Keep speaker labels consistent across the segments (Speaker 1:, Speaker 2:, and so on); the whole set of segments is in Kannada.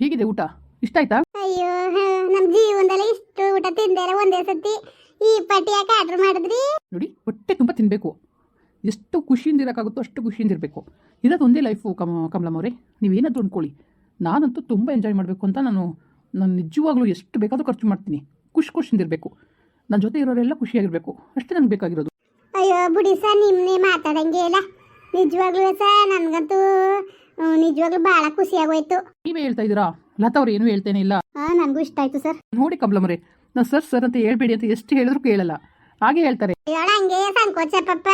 Speaker 1: ಹೀಗಿದೆ ಊಟ? ಇಷ್ಟ ಆಯ್ತಾ
Speaker 2: ಅಯ್ಯೋ ನಮ್ಮ ನಮ್ ಜೀವನದಲ್ಲಿ ಇಷ್ಟು ಊಟ ತಿಂದೇರ ಒಂದೇ ಸತಿ ಈ ಪಟ್ಟಿ ಯಾಕೆ ಆರ್ಡರ್ ಮಾಡಿದ್ರಿ?
Speaker 1: ನೋಡಿ ಹೊಟ್ಟೆ ತುಂಬ ತಿನ್ನಬೇಕು ಎಷ್ಟು ಖುಷಿಯಿಂದ ಇರೋಕ್ಕಾಗುತ್ತೋ ಅಷ್ಟು ಖುಷಿಯಿಂದ ಇರಬೇಕು. ಇರೋದು ಒಂದೇ ಲೈಫು ಕಮ ಕಮಲಮ್ಮ ಅವರೇ. ನೀವೇನಾದರೂ ಅಂದ್ಕೊಳ್ಳಿ ನಾನಂತೂ ತುಂಬ ಎಂಜಾಯ್ ಮಾಡಬೇಕು ಅಂತ ನಾನು ನಾನು ನಿಜವಾಗ್ಲೂ ಎಷ್ಟು ಬೇಕಾದರೂ ಖರ್ಚು ಮಾಡ್ತೀನಿ. ಖುಷಿ ಖುಷಿಯಿಂದ ಇರಬೇಕು. ನನ್ನ ಜೊತೆ ಇರೋರೆಲ್ಲ ಖುಷಿಯಾಗಿರಬೇಕು. ಅಷ್ಟೇ ನನಗೆ ಬೇಕಾಗಿರೋದು.
Speaker 2: ಅಯ್ಯೋ ಬಿಡಿ ಸರ್ ನಿಮ್ಮನ್ನೇ ಮಾತಾಡಂಗೆ ಇಲ್ಲ. ನಿಜವಾಗ್ಲೂ ಸರ್ ನನಗಂತೂ ನಿಜವಾಗ್ಲೂ ಬಹಳ ಖುಷಿ ಆಗೋಯ್ತು
Speaker 1: ನೀವೇ ಹೇಳ್ತಾ ಇದ್ದೀರಾ ಲತಾ ಅವ್ರು ಏನು ಹೇಳ್ತೇನೆ ಇಲ್ಲ
Speaker 2: ಹಾಂ ನನಗೂ ಇಷ್ಟ ಆಯ್ತು ಸರ್
Speaker 1: ನೋಡಿ ಕಮಲಮ್ಮರೇ ನಾನು ಸರ್ ಸರ್ ಅಂತ ಹೇಳ್ಬೇಡಿ ಅಂತ ಎಷ್ಟು ಹೇಳಿದ್ರು ಕೇಳಲ್ಲ ಹಾಗೆ ಹೇಳ್ತಾರೆ
Speaker 2: ಹೇಳ ಹಂಗೆ ಸಂಕೋಚ ಪಪ್ಪ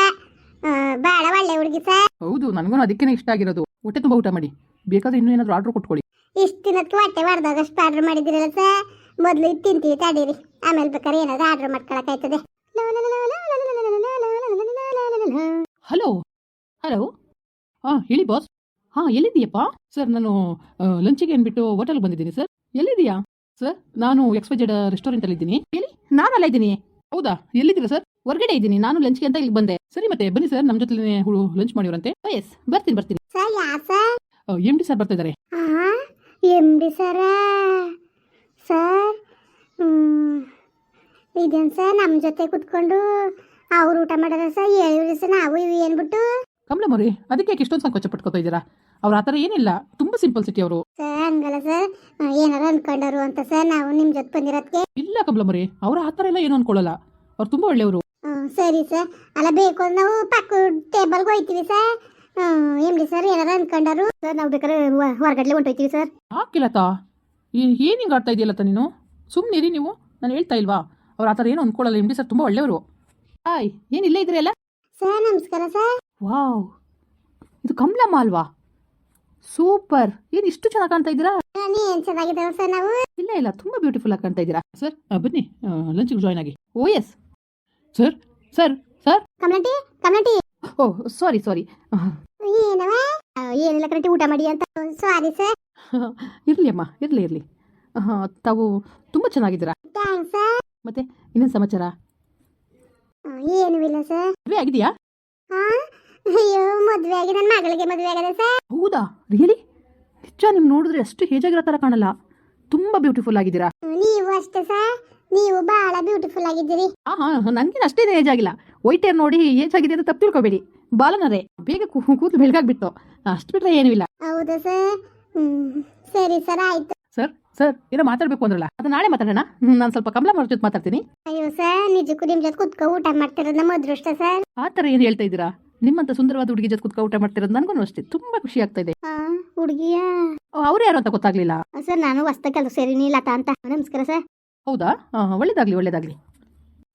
Speaker 2: ಬಹಳ ಒಳ್ಳೆ ಹುಡುಗಿ ಸರ್
Speaker 1: ಹೌದು ನನಗೂ ಅದಕ್ಕೇನೆ ಇಷ್ಟ ಆಗಿರೋದು ಹೊಟ್ಟೆ ತುಂಬ ಊಟ ಮಾಡಿ ಬೇಕಾದ್ರೆ ಇನ್ನೂ ಏನಾದರೂ ಆರ್ಡರ್ ಕೊಟ್ಕೊಳ್ಳಿ
Speaker 2: ಇಷ್ಟು ದಿನಕ್ಕೆ ಹೊಟ್ಟೆ ಹೊಡೆದಾಗಷ್ಟು ಆರ್ಡರ್ ಮಾಡಿದಿರಲ್ಲ ಸರ್ ಮೊದಲು ಇದು ತಿಂತೀವಿ ತಡೀರಿ ಆಮೇಲೆ ಬೇಕಾದ್ರೆ ಏನಾದ್ರು ಆರ್ಡರ್ ಮಾಡ್ಕೊಳಕ್ಕಾಯ್ತದೆ
Speaker 1: ಹಲೋ ಹಲೋ ಹಾಂ ಹೇಳಿ ಬಾಸ್ ಹಾಂ ಎಲ್ಲಿದ್ದೀಯಪ್ಪ? ಸರ್ ನಾನು ಲಂಚಿಗೆ ಅಂದ್ಬಿಟ್ಟು ಹೋಟೆಲ್ಗೆ ಬಂದಿದ್ದೀನಿ ಸರ್. ಎಲ್ಲಿದ್ದೀಯಾ? ಸರ್ ನಾನು ಎಕ್ಸ್ ರೆಸ್ಟೋರೆಂಟ್ ರೆಸ್ಟೋರೆಂಟಲ್ಲಿ ಇದ್ದೀನಿ ಎಲ್ಲಿ? ನಾನಲ್ಲ ಇದ್ದೀನಿ. ಹೌದಾ? ಎಲ್ಲಿದ್ದೀರಾ ಸರ್? ಹೊರಗಡೆ ಇದ್ದೀನಿ. ನಾನು ಲಂಚ್ಗೆ ಅಂತ ಇಲ್ಲಿ ಬಂದೆ. ಸರಿ ಮತ್ತೆ ಬನ್ನಿ ಸರ್. ನಮ್ಮ ಜೊತೆ ಲಂಚ್ ಮಾಡಿವ್ರಂತೆ. ಎಸ್ ಬರ್ತೀನಿ ಬರ್ತೀನಿ. M D sir? ಬರ್ತಾ ಇದ್ದಾರೆ.
Speaker 2: M D sir? ಸರ್ ಇದೇನು ಸರ್? ನಮ್ಮ ಜೊತೆ ಕುತ್ಕೊಂಡು ಅವ್ರು ಊಟ ಮಾಡೋದ ಸರ್? ಹೇಳಿದ್ರಿ ಸರ್ ನಾವು ಇವು ಏನ್ಬಿಟ್ಟು
Speaker 1: ಕಮಲಮ್ಮರಿ ಅದಕ್ಕೆ ಯಾಕೆ ಇಷ್ಟೊಂದು ಸಂಕೋಚ ಪಟ್ಕೋತಾ ಇದ್ದೀರಾ? ಅವ್ರ ಆತರ ಥರ ಏನಿಲ್ಲ. ತುಂಬಾ ಸಿಂಪಲ್ ಸಿಟಿ ಅವರು.
Speaker 2: ಸರ್ ಹಂಗಲ್ಲ ಸರ್. ಏನಾರ ಅನ್ಕೊಂಡರು ಅಂತ ಸರ್ ನಾವು ನಿಮ್ಮ ಜೊತೆ ಬಂದಿರೋದಕ್ಕೆ
Speaker 1: ಇಲ್ಲ ಕಮಲಮ್ಮರಿ ಅವ್ರ ಆತರ ಥರ ಎಲ್ಲ ಏನು ಅನ್ಕೊಳ್ಳಲ್ಲ. ಅವ್ರು ತುಂಬಾ ಒಳ್ಳೆಯವರು.
Speaker 2: ಸರಿ ಸರ್. ಅಲ್ಲ ಬೇಕು ಅಂದ್ರೆ ನಾವು ಪಕ್ಕ ಟೇಬಲ್ಗೆ ಹೋಯ್ತೀವಿ ಸರ್. ಡಿ ಸರ್ ಏನಾರ ಅನ್ಕೊಂಡರು ಸರ್ ನಾವು ಬೇಕಾದ್ರೆ ಹೊರಗಡೆ ಹೊಂಟೋಯ್ತೀವಿ ಸರ್.
Speaker 1: ಹಾಕಿಲ್ಲತಾ ಏನು ಹಿಂಗೆ ಆಡ್ತಾ ಇದೆಯಲ್ಲತ್ತ ನೀನು? ಸುಮ್ಮನಿರಿ ನೀವು. ನಾನು ಹೇಳ್ತಾ ಇಲ್ವಾ? ಅವ್ರ ಆತರ ಥರ ಏನು ಅನ್ಕೊಳ್ಳಲ್ಲ. ಎಂ ಡಿ ಸರ್ ತುಂಬಾ ಒಳ್ಳೆಯವರು. ಆಯ್ ಏನಿಲ್ಲ ಇದ್ರೆ ಇದ್ರಿ ಅಲ್ಲ
Speaker 2: ಸರ್ ನಮಸ್ಕಾರ ಸರ್
Speaker 1: ವಾವ್. ಇದು ಕಮಲಮ್ಮ ಅಲ್ವಾ ಸೂಪರ್. ಏನು ಇಷ್ಟು ಚೆನ್ನಾಗಿ ಕಾಣ್ತಾ ಇದ್ದೀರಾ?
Speaker 2: ಏನು ಚೆನ್ನಾಗಿದ್ದಾವೆ ಸರ್ ನಾವು?
Speaker 1: ಇಲ್ಲ ಇಲ್ಲ. ತುಂಬಾ ಬ್ಯೂಟಿಫುಲ್ ಆಗಿ ಕಾಣ್ತಾ ಇದ್ದೀರಾ? ಸರ್ ಆ, ಬನ್ನಿ. ಲಂಚ್ಗೆ ಜಾಯ್ನ್ ಆಗಿ. Oh yes sir sir sir
Speaker 2: ಕಮಲಟಿ ಕಮಲಟಿ.
Speaker 1: ಓ ಸಾರಿ ಸಾರಿ
Speaker 2: ಏನವ? ಆ, ಏನಿಲ್ಲ ಕರೆಕ್ಟ್ ಊಟ ಮಾಡಿ ಅಂತ? ಸಾರಿ ಸರ್
Speaker 1: ಇರಲಿ ಅಮ್ಮ. ಇರಲಿ ಇರಲಿ. ತಾವು ತುಂಬ ಚೆನ್ನಾಗಿದ್ದೀರಾ?
Speaker 2: ಥ್ಯಾಂಕ್ಸ್ ಸರ್
Speaker 1: ಮತ್ತೆ ಇನ್ನೇನು ಸಮಾಚಾರ?
Speaker 2: ಏನೂ ಇಲ್ಲ ಸರ್.
Speaker 1: ಮದುವೆ ಆಗಿದೆಯಾ?
Speaker 2: ಹಾ ಅಯ್ಯೋ ಮದುವೆ ಆಗಿ ನನ್ನ ಮಗಳಿಗೆ ಮದುವೆ ಆಗದೆ ಸರ್.
Speaker 1: ಹೌದಾ? ರಿಯಲಿ ನಿಜ ನಿಮ್ ನೋಡಿದ್ರೆ ಅಷ್ಟು ಹೇಜಾಗಿರೋ ತರ ಕಾಣಲ್ಲ. ತುಂಬಾ ಬ್ಯೂಟಿಫುಲ್ ಆಗಿದ್ದೀರಾ?
Speaker 2: ನೀವು ಅಷ್ಟೇ ಸರ್. ನೀವು ಬಹಳ ಬ್ಯೂಟಿಫುಲ್ ಆಗಿದ್ದೀರಿ.
Speaker 1: ಆ ಹಾ ನನಗೇನು ಅಷ್ಟೇನು ಏಜ್ ಆಗಿಲ್ಲ ವೈಟ್ ಏರ್ ನೋಡಿ ಏಜ್ ಆಗಿದೆ ಅಂತ ತಪ್ಪು ತಿಳ್ಕೊಬೇಡಿ. ಬಾಲನರೇ ಬೇಗ ಕೂ- ಕೂದಲು ಬೆಳಗಾಗ್ಬಿಟ್ಟು ಅಷ್ಟು ಬಿಟ್ರೆ ಏನೂ ಇಲ್ಲ.
Speaker 2: ಹೌದಾ ಸರ್? ಹ್ಮ್ ಸರಿ ಸರ್ ಆಯ್ತು.
Speaker 1: ಸರ್ ಏನೋ ಮಾತಾಡ್ಬೇಕು ಅಂದ್ರಲ್ಲ ಅದು ನಾಳೆ ಮಾತಾಡೋಣ? ನಾನು ಸ್ವಲ್ಪ ಕಮಲ ಮರ ಜೊತೆ ಮಾತಾಡ್ತೀನಿ.
Speaker 2: ಅಯ್ಯೋ ಸರ್ ನಿಜಕ್ಕೂ ನಿಮ್ ಜೊತೆ ಕುತ್ಕ ಊಟ ಮಾಡ್ತಿರೋದು ನಮ್ಮ ಅದೃಷ್ಟ ಸರ್.
Speaker 1: ಆ ಥರ ಏನು ಹೇಳ್ತಾ ಇದ್ದೀರಾ? ನಿಮ್ಮಂತ ಸುಂದರವಾದ ಹುಡುಗಿ ಜೊತೆ ಕುತ್ಕೊ ಊಟ ಮಾಡ್ತಿರೋದು ನನಗೂ ಅಷ್ಟೇ ತುಂಬಾ ಖುಷಿ ಆಗ್ತಾ ಇದೆ.
Speaker 2: ಹಾ ಹುಡುಗಿಯ?
Speaker 1: ಅವ್ರು ಯಾರು ಅಂತ ಗೊತ್ತಾಗ್ಲಿಲ್ಲ?
Speaker 2: ಸರ್ ನಾನು ಹೊಸ್ತ ಕೆಲಸ ಸೇರಿನಿ ಲತಾ ಅಂತ. ನಮಸ್ಕಾರ ಸರ್.
Speaker 1: ಹೌದಾ? ಆ, ಒಳ್ಳೇದಾಗ್ಲಿ ಒಳ್ಳೇದಾಗ್ಲಿ.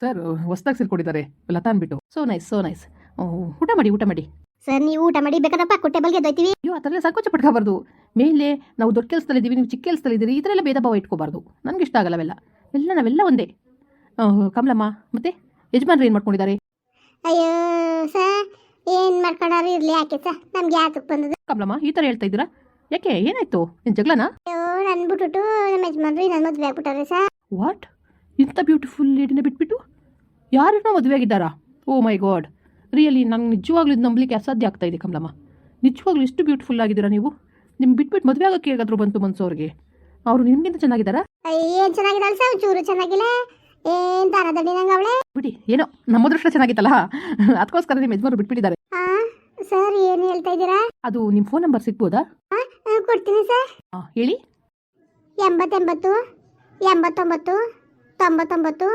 Speaker 1: ಸರ್ ಹೊಸ್ದಾಗಿ ಸೇರ್ಕೊಂಡಿದ್ದಾರೆ ಲತಾ ಅನ್ಬಿಟ್ಟು ಸೋ ನೈಸ್ ಸೋ ನೈಸ್ ಊಟ ಮಾಡಿ ಊಟ ಮಾಡಿ.
Speaker 2: ಸರ್ ನೀವು ಊಟ ಮಾಡಿ ಬೇಕಾದ್ರೆ ಕೊಟ್ಟೆ ದೊಯ್ತೀವಿ
Speaker 1: ಅಯ್ಯೋ ಆ ಥರ ಸಂಕೋಚ ಪಡ್ಕೋಬಾರ್ದು ಮೇಲೆ ನಾವು ದೊಡ್ಡ ಕೆಲಸದಲ್ಲಿದ್ದೀವಿ ನೀವು ಚಿಕ್ಕ ಕೆಲಸದಲ್ಲಿದ್ದೀರಿ ಈ ಥರ ಎಲ್ಲ ಭೇದ ಭಾವ ಇಟ್ಕೋಬಾರ್ದು. ನನಗೆ ಇಷ್ಟ ಆಗಲ್ಲ ಅವೆಲ್ಲ ಎಲ್ಲ ನಾವೆಲ್ಲ ಒಂದೇ. ಕಮಲಮ್ಮ ಮತ್ತೆ ಯಜಮಾನ್ರು ಏನು ಮಾಡ್ಕೊಂಡಿದ್ದಾರೆ?
Speaker 2: ಅಯ್ಯೋ ಸರ್ ಏನು ಮಾಡ್ಕೊಂಡಾರು ಇರಲಿ ಯಾಕೆ ಸರ್? ನಮ್ಗೆ ಯಾತಕ್ಕೆ ಬಂದದ್ದು?
Speaker 1: ಕಮಲಮ್ಮ ಈ ಥರ ಹೇಳ್ತಾ ಇದ್ದೀರಾ? ಯಾಕೆ ಏನಾಯ್ತು? ಏನು ಜಗಳನಾ?
Speaker 2: ಅಯ್ಯೋ ನನ್ ಬಿಟ್ಬಿಟ್ಟು ನಮ್ಮ ಯಜಮಾನ್ರು ನನ್ನ ಮದುವೆ ಆಗ್ಬಿಟ್ಟಾರೆ ಸರ್.
Speaker 1: ವಾಟ್ ಇಂಥ ಬ್ಯೂಟಿಫುಲ್ ಲೇಡಿನ ಬಿಟ್ಬಿಟ್ಟು? ಯಾರನ್ನೋ ಮದುವೆ ಆಗಿದ್ದಾರಾ? ಓ ಮೈ ಗಾಡ್ ರಿಯಲಿ ನಂಗೆ ನಿಜವಾಗ್ಲೂ ಇದು ನಂಬಲಿಕ್ಕೆ ಅಸಾಧ್ಯ ಆಗ್ತಾ ಇದೆ ಕಮಲಮ್ಮ. ನಿಜವಾಗ್ಲೂ ಎಷ್ಟು ಬ್ಯೂಟಿಫುಲ್ ಆಗಿದ್ದೀರಾ ನೀವು? ನಿಮ್ಮ ಬಿಟ್ಬಿಟ್ಟು ಮದುವೆ ಆಗೋಕ್ಕೆ ಹೇಗಾದರೂ ಬಂತು ಮನ್ಸು ಅವ್ರಿಗೆ ಅವರು ನಿಮಗಿಂತ ಚೆನ್ನಾಗಿದ್ದಾರಾ?
Speaker 2: ಏನ್ ಚೆನ್ನಾಗಿದ್ದಾಳೆ ಸರ್? ಚೂರು ಚೆನ್ನಾಗಿಲ್ಲ. ಏನ್ ನಂಗೆ ಅವಳೆ?
Speaker 1: ಬಿಡಿ ಏನೋ ನಮ್ಮ ದೃಷ್ಟ ಚೆನ್ನಾಗಿತ್ತಲ್ಲ? ಅದಕ್ಕೋಸ್ಕರ ನಿಮ್ಮ ಯಜಮಾನರು ಬಿಟ್ಬಿಟ್ಟಿದ್ದಾರೆ.
Speaker 2: ಸರ್ ಏನು ಹೇಳ್ತಾ ಇದ್ದೀರಾ?
Speaker 1: ಅದು ನಿಮ್ಮ ಫೋನ್ ನಂಬರ್ ಸಿಗ್ಬೋದಾ?
Speaker 2: ಕೊಡ್ತೀನಿ ಸರ್.
Speaker 1: ಹೇಳಿ.
Speaker 2: ಎಂಬತ್ತೆಂಬತ್ತು ಎಂಬತ್ತೊಂಬತ್ತು ತೊಂಬತ್ತೊಂಬತ್ತು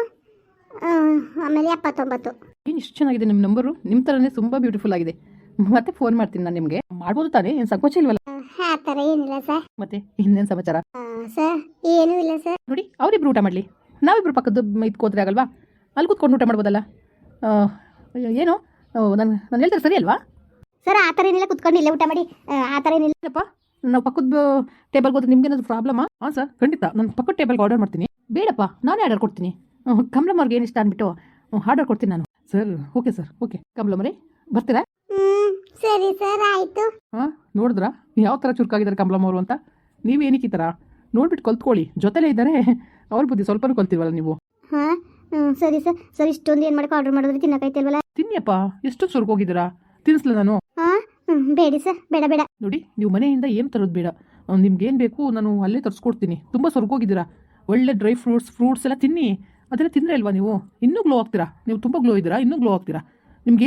Speaker 2: ಆಮೇಲೆ ಎಪ್ಪತ್ತೊಂಬತ್ತು.
Speaker 1: ಏನು ಇಷ್ಟು ಚೆನ್ನಾಗಿದೆ ನಿಮ್ಮ ನಂಬರು ನಿಮ್ಮ ತರನೇ ತುಂಬ ಬ್ಯೂಟಿಫುಲ್ ಆಗಿದೆ. ಮತ್ತೆ ಫೋನ್ ಮಾಡ್ತೀನಿ ನಾನು ನಿಮಗೆ. ಮಾಡ್ಬೋದು ತಾನೇ? ಏನು ಸಂಕೋಚ ಇಲ್ವಲ್ಲ?
Speaker 2: ಆ, ಆ ಥರ ಏನಿಲ್ಲ ಸರ್.
Speaker 1: ಮತ್ತೆ ಇನ್ನೇನ್ ಸಮಾಚಾರ?
Speaker 2: ಸರ್ ಏನೂ ಇಲ್ಲ ಸರ್.
Speaker 1: ನೋಡಿ ಅವರಿಬ್ರು ಊಟ ಮಾಡ್ಲಿ. ನಾವಿಬ್ರು ಪಕ್ಕದ ಇದ್ಕೋದ್ರೆ ಆಗಲ್ವಾ? ಅಲ್ಲಿ ಕೂತ್ಕೊಂಡು ಊಟ ಮಾಡ್ಬೋದಲ್ಲ? ಆ, ಏನು? ನಾನು ನಾನು ಹೇಳ್ತಾರೆ ಸರಿ ಅಲ್ವಾ?
Speaker 2: ಸರ್ ಆ ಥರ ಏನಿಲ್ಲ ಕುತ್ಕೊಂಡು ಇಲ್ಲೇ ಊಟ ಮಾಡಿ. ಆ, ಆ ಥರ ಏನಿಲ್ಲ.
Speaker 1: ಇಲ್ಲಪ್ಪ ನಾವು ಪಕ್ಕದ ಟೇಬಲ್ಗೆ ಹೋದ್ರೆ ನಿಮ್ಗೇನಾದ್ರು ಪ್ರಾಬ್ಲಮಾ ಹಾಂ ಸರ್ ಖಂಡಿತ. ನಾನು ಪಕ್ಕದ ಟೇಬಲ್ಗೆ ಆರ್ಡರ್ ಮಾಡ್ತೀನಿ. ಬೇಡಪ್ಪ ನಾನೇ ಆರ್ಡರ್ ಕೊಡ್ತೀನಿ. ಕಮಲಮ್ಮವ್ರಿಗೆ ಏನು ಇಷ್ಟ ಅಂದ್ಬಿಟ್ಟು ಆರ್ಡರ್ ಕೊಡ್ತೀನಿ ನಾನು. ಸರ್ ಓಕೆ ಸರ್ ಓಕೆ ಕಮಲಮ್ಮರೇ ಬರ್ತೀರಾ?
Speaker 2: ಹ್ಮ್ ಸರಿ ಸರ್ ಆಯ್ತು.
Speaker 1: ಹಾಂ ನೋಡಿದ್ರಾ? ಯಾವ ಥರ ಚುರುಕಾಗಿದ್ದಾರೆ ಕಮಲಮ್ಮವರು ಅಂತ? ನೀವೇನಕ್ಕೆ ಈ ಥರ ನೋಡ್ಬಿಟ್ಟು ಕಲ್ತ್ಕೊಳ್ಳಿ. ಜೊತೆಲೇ ಇದ್ದಾರೆ ಅವ್ರ ಬುದ್ಧಿ ಸ್ವಲ್ಪನೂ ಕಲ್ತಿಲ್ವಲ್ಲ ನೀವು?
Speaker 2: ಹಾ ಹ್ಮ್ ಸರಿ ಸರ್. ಸರ್ ಇಷ್ಟೊಂದು ಏನು ಮಾಡಕ್ಕೆ ಆರ್ಡರ್ ಮಾಡಿದ್ರೆ ತಿನ್ನಕೈತಿಲ್ವಲ್ಲ
Speaker 1: ತಿನ್ನಿಯಪ್ಪ ಎಷ್ಟು ಸುರ್ಕೋಗಿದ್ದೀರಾ? ತಿನ್ನಿಸ್ಲ ನಾನು.
Speaker 2: ಹಾ ಬೇಡಿ ಸರ್ ಬೇಡ ಬೇಡ.
Speaker 1: ನೋಡಿ ನೀವು ಮನೆಯಿಂದ ಏನು ತರೋದು ಬೇಡ. ನಿಮ್ಗೇನು ಬೇಕು ನಾನು ಅಲ್ಲೇ ತರಿಸ್ಕೊಡ್ತೀನಿ. ತುಂಬ ಸ್ವರ್ಗೋಗಿದ್ದೀರಾ ಒಳ್ಳೆ ಡ್ರೈ ಫ್ರೂಟ್ಸ್ ಫ್ರೂಟ್ಸ್ ಎಲ್ಲ ತಿನ್ನಿ. ಅದೆಲ್ಲ ತಿಂದರೆ ಅಲ್ವಾ ನೀವು? ಇನ್ನೂ ಗ್ಲೋ ಆಗ್ತೀರಾ? ನೀವು ತುಂಬ ಗ್ಲೋ ಇದ್ದೀರಾ? ಇನ್ನೂ ಗ್ಲೋ ಆಗ್ತೀರಾ?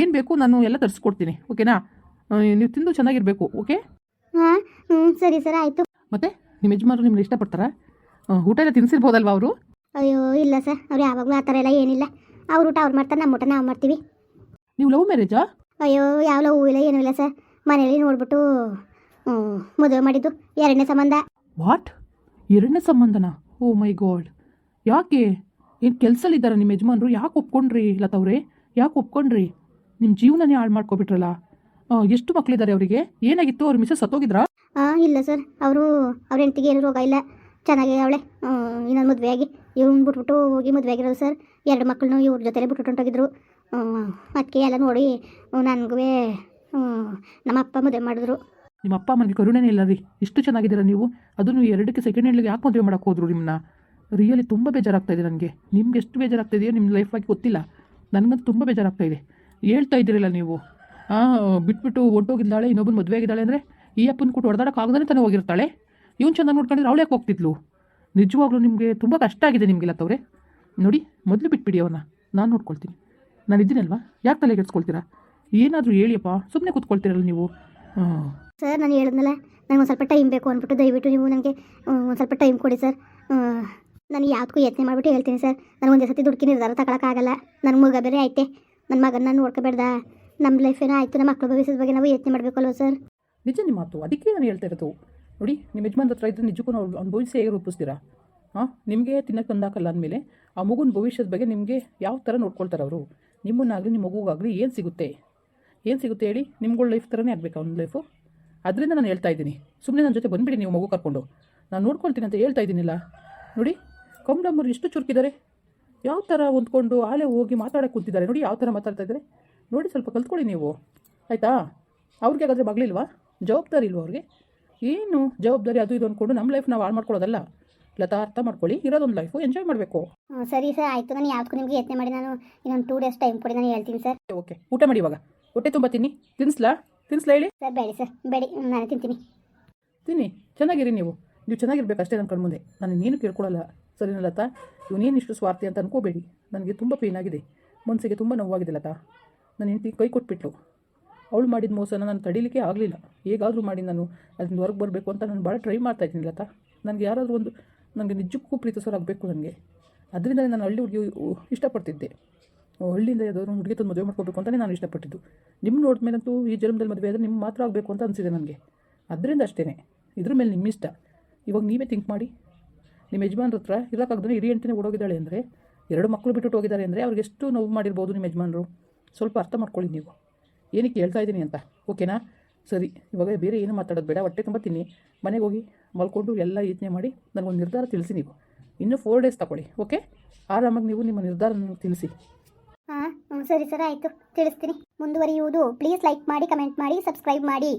Speaker 1: ಏನು ಬೇಕು ನಾನು ಎಲ್ಲ ತರಿಸ್ಕೊಡ್ತೀನಿ ಓಕೆನಾ ನೀವು ತಿಂದು ಚೆನ್ನಾಗಿರಬೇಕು ಓಕೆ
Speaker 2: ಹಾಂ ಹ್ಞೂ ಸರಿ ಸರ್ ಆಯಿತು.
Speaker 1: ಮತ್ತೆ ನಿಮ್ಮ ಯಜಮಾನರು ನಿಮ್ಮನ್ನ ಇಷ್ಟಪಡ್ತಾರಾ? ಊಟ ಎಲ್ಲ ತಿನ್ಸಿರ್ಬೋದಲ್ವಾ ಅವರು?
Speaker 2: ಅಯ್ಯೋ ಇಲ್ಲ ಸರ್ ಅವ್ರು ಯಾವಾಗಲೂ ಆ ಥರ ಎಲ್ಲ ಏನಿಲ್ಲ. ಅವ್ರ ಊಟ ಅವ್ರು ಮಾಡ್ತಾರೆ ನಮ್ಮ ಊಟ ನಾವು ಮಾಡ್ತೀವಿ.
Speaker 1: ನೀವು ಲವ್ ಮ್ಯಾರೇಜಾ
Speaker 2: ಅಯ್ಯೋ ಯಾವ ಲವ್ ಇಲ್ಲ ಏನೂ ಇಲ್ಲ ಸರ್. ಮನೆಯಲ್ಲಿ ನೋಡ್ಬಿಟ್ಟು ಮದುವೆ ಮಾಡಿದ್ದು. ಎರಡನೇ ಸಂಬಂಧ.
Speaker 1: ವಾಟ್ ಎರಡನೇ ಸಂಬಂಧನಾ? ಓ ಮೈ ಗಾಡ್ ಯಾಕೆ? ಏನು ಕೆಲಸಲ್ಲಿದ್ದಾರೆ ನಿಮ್ಮ ಯಜಮಾನರು? ಯಾಕೆ ಒಪ್ಕೊಂಡ್ರಿ ಲತವ್ರೆ ಯಾಕೆ ಒಪ್ಕೊಂಡ್ರಿ? ನಿಮ್ಮ ಜೀವನನೇ ಹಾಳು ಮಾಡ್ಕೊಬಿಟ್ರಲ್ಲ. ಎಷ್ಟು ಮಕ್ಕಳಿದ್ದಾರೆ ಅವರಿಗೆ? ಏನಾಗಿತ್ತು? ಅವ್ರ ಮಿಸಸ್ ಸತ್ತೋಗಿದ್ರಾ?
Speaker 2: ಹಾಂ ಇಲ್ಲ ಸರ್. ಅವರು ಅವ್ರ ಹೆಂಡತಿಗೆ ಏನು ರೋಗ ಇಲ್ಲ. ಚೆನ್ನಾಗಿ ಅವಳೆ. ಇನ್ನೊಂದು ಮದುವೆ ಆಗಿ ಇವ್ನು ಬಿಟ್ಬಿಟ್ಟು ಹೋಗಿ ಮದುವೆ ಆಗಿರೋದು ಸರ್. ಎರಡು ಮಕ್ಕಳನ್ನೂ ಇವ್ರ ಜೊತೆಲೇ ಬಿಟ್ಬಿಟ್ಟು ಹೊಂಟೋಗಿದ್ರು. ಅದಕ್ಕೆ ಎಲ್ಲ ನೋಡಿ ನನಗೂ ನಮ್ಮ ಅಪ್ಪ ಮದುವೆ ಮಾಡಿದ್ರು.
Speaker 1: ನಿಮ್ಮ ಅಪ್ಪ ಅಮ್ಮನಿಗೆ ಕರುಣೆನೇ ಇಲ್ಲ ರೀ. ಇಷ್ಟು ಚೆನ್ನಾಗಿದ್ದೀರಾ ನೀವು? ಅದನ್ನು ಎರಡಕ್ಕೆ ಸೆಕೆಂಡ್ ಹ್ಯಾಂಡ್ಲಿಗೆ ಯಾಕೆ ಮದುವೆ ಮಾಡೋಕ್ಕೆ ಹೋದ್ರು ನಿಮ್ಮನ್ನ ರಿಯಲಿ ತುಂಬ ಬೇಜಾರಾಗ್ತಾ ಇದೆ ನನಗೆ. ನಿಮ್ಗೆ ಎಷ್ಟು ಬೇಜಾರಾಗ್ತಾ ಇದೆಯೋ ನಿಮ್ಮ ಲೈಫ್ ಬಗ್ಗೆ ಗೊತ್ತಿಲ್ಲ. ನನಗಂತೂ ತುಂಬ ಬೇಜಾರಾಗ್ತಾ ಇದೆ. ಹೇಳ್ತಾ ಇದ್ದೀರಲ್ಲ ನೀವು. ಬಿಟ್ಬಿಟ್ಟು ಒಟ್ಟೋಗಿದ್ದಾಳೆ, ಇನ್ನೊಬ್ಬನ ಮದುವೆ ಆಗಿದ್ದಾಳೆ ಅಂದರೆ ಈ ಅಪ್ಪನ ಕೊಟ್ಟು ಹೊಡೆದಾಡಕ್ಕೆ ಆಗದೇ ತಾನೇ ಹೋಗಿರ್ತಾಳೆ? ಇವನು ಚೆನ್ನಾಗಿ ನೋಡ್ಕೊಂಡಿದ್ರೆ ಅವಳೇ ಹೋಗ್ತಿದ್ಲು? ನಿಜವಾಗ್ಲೂ ನಿಮಗೆ ತುಂಬ ಕಷ್ಟ ಆಗಿದೆ ನಿಮಗೆಲ್ಲ ತವ್ರೆ ನೋಡಿ, ಮೊದಲು ಬಿಟ್ಬಿಡಿ ಅವನ್ನ ನಾನು ನೋಡ್ಕೊಳ್ತೀನಿ. ನಾನು ಇದ್ದೀನಲ್ವಾ ಯಾಕೆ ತಲೆ ಕೆಡ್ಸ್ಕೊಳ್ತೀರಾ? ಏನಾದರೂ ಹೇಳಿಯಪ್ಪ. ಸುಮ್ಮನೆ ಕೂತ್ಕೊಳ್ತೀರಲ್ಲ ನೀವು.
Speaker 2: ಸರ್, ನಾನು ಹೇಳಿದ್ನಲ್ಲ ನನಗೆ ಒಂದು ಸ್ವಲ್ಪ ಟೈಮ್ ಬೇಕು ಅಂದ್ಬಿಟ್ಟು ದಯವಿಟ್ಟು ನೀವು ನನಗೆ ಒಂದು ಸ್ವಲ್ಪ ಟೈಮ್ ಕೊಡಿ ಸರ್. ನಾನು ಯಾವುದಕ್ಕೂ ಯತ್ನೆ ಮಾಡಿಬಿಟ್ಟು ಹೇಳ್ತೀನಿ ಸರ್. ನನಗೆ ಒಂದೇ ಸತಿ ದುಡ್ಕಿ ನಿರ್ಧಾರ ತಗೊಳಕ್ಕಾಗಲ್ಲ. ನನ್ನ ಮಗ ಬೇರೆ ಐತೆ. ನನ್ನ ಮಗನ ನೋಡ್ಕೋಬೇಡ್ದ. ನಮ್ಮ ಲೈಫ್ ಏನೋ ಆಯಿತು. ನಮ್ಮ ಮಕ್ಕಳ ಭವಿಷ್ಯದ ಬಗ್ಗೆ ನಾವು ಯತ್ನೆ ಮಾಡಬೇಕಲ್ವ ಸರ್?
Speaker 1: ನಿಜ ನಿಮ್ಮ ಮಾತು. ಅದಕ್ಕೆ ನಾನು ಹೇಳ್ತಾ ಇರೋದು. ನೋಡಿ, ನಿಮ್ಮ ಯಜಮಾನ್ ಹತ್ರ ಇದ್ದು ನಿಜಕ್ಕೂ ನಾವು ಭವಿಷ್ಯ ಹೇಗೆ ರೂಪಿಸ್ತೀರಾ? ಹಾಂ ನಿಮಗೆ ತಿನ್ನಕ್ಕೆ ತಂದಾಕಲ್ಲ ಅಂದಮೇಲೆ ಆ ಮಗುನ ಭವಿಷ್ಯದ ಬಗ್ಗೆ ನಿಮಗೆ ಯಾವ ಥರ ನೋಡ್ಕೊಳ್ತಾರೆ ಅವರು? ನಿಮ್ಮನ್ನಾಗಲಿ, ನಿಮ್ಮ ಮಗುಗಾಗಲಿ ಏನು ಸಿಗುತ್ತೆ? ಏನು ಸಿಗುತ್ತೆ ಹೇಳಿ ನಿಮ್ಗಳ ಲೈಫ್ ಥರನೇ ಆಗಬೇಕು ಅವ್ನ ಲೈಫು ಅದರಿಂದ ನಾನು ಹೇಳ್ತಾ ಇದ್ದೀನಿ. ಸುಮ್ಮನೆ ನನ್ನ ಜೊತೆ ಬಂದುಬಿಡಿ, ನೀವು ಮಗು ಕರ್ಕೊಂಡು. ನಾನು ನೋಡ್ಕೊಳ್ತೀನಿ ಅಂತ ಹೇಳ್ತಾ ಇದ್ದೀನಿಲ್ಲ. ನೋಡಿ ಕಮಲಮ್ಮರು ಎಷ್ಟು ಚುರುಕಿದ್ದಾರೆ? ಯಾವ ಥರ ಹೊಂದ್ಕೊಂಡು ಆಳೆ ಹೋಗಿ ಮಾತಾಡೋಕೆ ಕೂತಿದ್ದಾರೆ? ನೋಡಿ ಯಾವ ಥರ ಮಾತಾಡ್ತಾ ಇದ್ದಾರೆ. ನೋಡಿ ಸ್ವಲ್ಪ ಕಲ್ತ್ಕೊಳ್ಳಿ ನೀವು. ಆಯಿತಾ? ಅವ್ರಿಗೆ ಹಾಗಾದರೆ ಮಗಳಿಲ್ವಾ? ಜವಾಬ್ದಾರಿ ಇಲ್ವಾ ಅವ್ರಿಗೆ? ಏನು ಜವಾಬ್ದಾರಿ ಅದು ಇದು ಅಂದ್ಕೊಂಡು ನಮ್ಮ ಲೈಫ್ ನಾವು ಹಾಳು ಮಾಡ್ಕೊಳ್ಳೋದಲ್ಲ? ಲತಾ ಅರ್ಥ ಮಾಡ್ಕೊಳ್ಳಿ. ಇರೋದೊಂದು ಲೈಫು ಎಂಜಾಯ್ ಮಾಡಬೇಕು.
Speaker 2: ಸರಿ ಸರ್. ಆಯಿತು. ನಾನು ಯಾವ್ದಕ್ಕೂ ನಿಮಗೆ ಯತ್ನೆ ಮಾಡಿ ನಾನು ಇನ್ನೊಂದು ಟೂ ಡೇಸ್ ಟೈಮ್ ಕೊಡಿ ನಾನು ಹೇಳ್ತೀನಿ ಸರ್.
Speaker 1: ಓಕೆ ಊಟ ಮಾಡಿ ಇವಾಗ. ಹೊಟ್ಟೆ ತುಂಬ ತಿನ್ನಿ. ತಿನ್ಸ್ಲ? ತಿನ್ಸ್ಲಾ ಹೇಳಿ?
Speaker 2: ಸರ್ ಬೇಡಿ ಸರ್. ಬೇಡಿ. ನಾನು ತಿಂತೀನಿ.
Speaker 1: ತಿನ್ನಿ. ಚೆನ್ನಾಗಿರಿ ನೀವು. ನೀವು ಚೆನ್ನಾಗಿರ್ಬೇಕು ಅಷ್ಟೇ ನನ್ನ ಕಣ್ಮುಂದೆ. ನಾನು ನೀನು ಕೇಳ್ಕೊಳ್ಳಲ್ಲ ಸರಿನಾ ಲತಾ ಇವನೇನು ಇಷ್ಟು ಸ್ವಾರ್ಥಿ ಅಂತ ಅನ್ಕೋಬೇಡಿ. ನನಗೆ ತುಂಬ ಪೇನ್ ಆಗಿದೆ. ಮನಸ್ಸಿಗೆ ತುಂಬ ನೋವಾಗಿದೆ ಲತಾ. ನನ್ನ ಹೆಂಡತಿ ಕೈ ಕೊಟ್ಬಿಟ್ಲು. ಅವಳು ಮಾಡಿದ ಮೋಸನ ನಾನು ತಡಿಲಿಕ್ಕೆ ಆಗಲಿಲ್ಲ. ಹೇಗಾದರೂ ಮಾಡಿ ನಾನು ಅದರಿಂದ ಹೊರಗೆ ಬರಬೇಕು ಅಂತ ನಾನು ಭಾಳ ಟ್ರೈ ಮಾಡ್ತಾ ಇದ್ದೀನಿ ಲತಾ. ನನಗೆ ಯಾರಾದರೂ ಒಂದು, ನನಗೆ ನಿಜಕ್ಕೂ ಪ್ರೀತಿಸೋರಾಗಬೇಕು ನನಗೆ. ಅದರಿಂದ ನಾನು ಹಳ್ಳಿ ಹುಡುಗಿ ಇಷ್ಟಪಡ್ತಿದ್ದೆ. ಹಳ್ಳಿಯಿಂದ ಯಾವ್ದಾದ್ರು ಹುಡುಗಿ ತಂದು ಮದುವೆ ಮಾಡ್ಕೋಬೇಕು ಅಂತಲೇ ನಾನು ಇಷ್ಟಪಟ್ಟಿದ್ದು. ನಿಮ್ಮ ನೋಡಿದ ಮೇಲಂತೂ ಈ ಜನ್ಮದಲ್ಲಿ ಮದುವೆ ಆದರೆ ನಿಮ್ಮ ಮಾತ್ರ ಆಗಬೇಕು ಅಂತ ಅನಿಸಿದೆ ನನಗೆ. ಅದರಿಂದ ಅಷ್ಟೇ ಇದ್ರ ಮೇಲೆ ನಿಮ್ಮ ಇಷ್ಟ ಇವಾಗ ನೀವೇ ಥಿಂಕ್ ಮಾಡಿ. ನಿಮ್ಮ ಯಜಮಾನ್ರ ಹತ್ರ ಇರೋಕ್ಕಾಗ್ದೇ ಹಿರಿಯ ಹೆಂಡತಿನೇ ಓಡೋಗಿದ್ದಾಳೆ ಅಂದರೆ, ಎರಡು ಮಕ್ಕಳು ಬಿಟ್ಟು ಹೋಗಿದ್ದಾರೆ ಅಂದರೆ ಅವ್ರಿಗೆ ಎಷ್ಟು ನೋವು ಮಾಡಿರ್ಬೋದು ನಿಮ್ಮ ಯಜಮಾನರು? ಸ್ವಲ್ಪ ಅರ್ಥ ಮಾಡ್ಕೊಳ್ಳಿ ನೀವು. ಏನಕ್ಕೆ ಹೇಳ್ತಾ ಇದ್ದೀನಿ ಅಂತ? ಓಕೆನಾ ಸರಿ, ಇವಾಗ ಬೇರೆ ಏನು ಮಾತಾಡೋದು ಬೇಡ, ಹೊಟ್ಟೆ ತುಂಬ ತಿನ್ನಿ. ಮನೆಗೆ ಹೋಗಿ ಮಲ್ಕೊಂಡು ಎಲ್ಲ ಯೋಚನೆ ಮಾಡಿ ನನಗೊಂದು ನಿರ್ಧಾರ ತಿಳಿಸಿ ನೀವು. ಇನ್ನೂ ಫೋರ್ ಡೇಸ್ ತಗೊಳ್ಳಿ ಓಕೆ ಆರಾಮಾಗಿ ನೀವು ನಿಮ್ಮ ನಿರ್ಧಾರ ನನಗೆ ತಿಳಿಸಿ.
Speaker 2: ಹಾಂ ಸರಿ ಸರ್, ಆಯಿತು. ತಿಳಿಸ್ತೀನಿ. ಮುಂದುವರಿಯುವುದು. ಪ್ಲೀಸ್ ಲೈಕ್ ಮಾಡಿ ಕಮೆಂಟ್ ಮಾಡಿ ಸಬ್ಸ್ಕ್ರೈಬ್ ಮಾಡಿ.